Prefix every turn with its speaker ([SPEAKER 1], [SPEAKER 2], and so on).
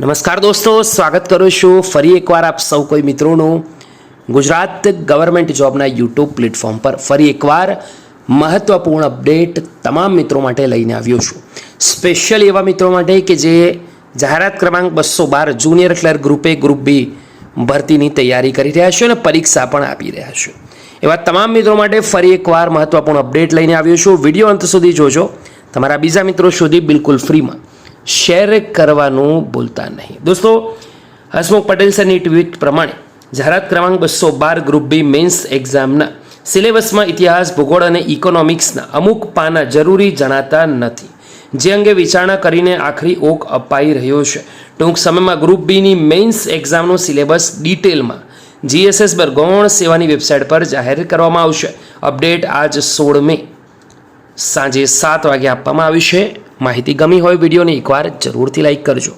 [SPEAKER 1] નમસ્કાર દોસ્તો, સ્વાગત કરું છું ફરી એકવાર આપ સૌ કોઈ મિત્રોનું. ગુજરાત ગવર્મેન્ટ જોબના યુટ્યુબ પ્લેટફોર્મ પર ફરી એકવાર મહત્ત્વપૂર્ણ અપડેટ તમામ મિત્રો માટે લઈને આવ્યો છું. સ્પેશિયલ એવા મિત્રો માટે કે જે જાહેરાત ક્રમાંક બસો બાર જુનિયર ક્લર્ક ગ્રુપે ગ્રુપ બી ભરતીની તૈયારી કરી રહ્યા છે અને પરીક્ષા પણ આપી રહ્યા છે. એવા તમામ મિત્રો માટે ફરી એકવાર મહત્વપૂર્ણ અપડેટ લઈને આવ્યો છું. વીડિયો અંત સુધી જોજો. તમારા બીજા મિત્રો સુધી બિલકુલ ફ્રીમાં. શેર કરવાનું ભૂલતા નહીં. દોસ્તો, હસમુખ પટેલ સરની ટ્વીટ પ્રમાણે જાહેરાત ક્રમાંક બસો બાર ગ્રુપ બી મેન્સ એક્ઝામના સિલેબસમાં ઇતિહાસ, ભૂગોળ અને ઇકોનોમિક્સના અમુક પાના જરૂરી જણાતા નથી. જે અંગે વિચારણા કરીને આખરી ઓક અપાઈ રહ્યો છે. ટૂંક સમયમાં ગ્રુપ બીની મેન્સ એક્ઝામનો સિલેબસ ડિટેલમાં જીએસએસ બરગોણ સેવાની વેબસાઇટ પર જાહેર કરવામાં આવશે. અપડેટ આજ સોળ મે સાંજે સાત વાગે આપવામાં આવી છે. માહિતી ગમી હોય વિડીયોને એકવાર જરૂરથી લાઈક કરજો.